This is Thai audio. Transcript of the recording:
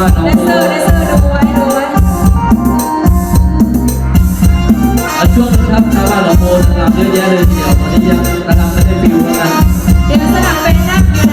ว่าน้องเซอร์อดูไว้ดูไว้เอาช่วงนึงครับชาวบ้านลำโพนะคเยอะแยะเลยเดี๋ยววันนี้ยังกระทำไม่ได้ฟิวล้กันเดี๋ยวสลับเป็นนักอยู่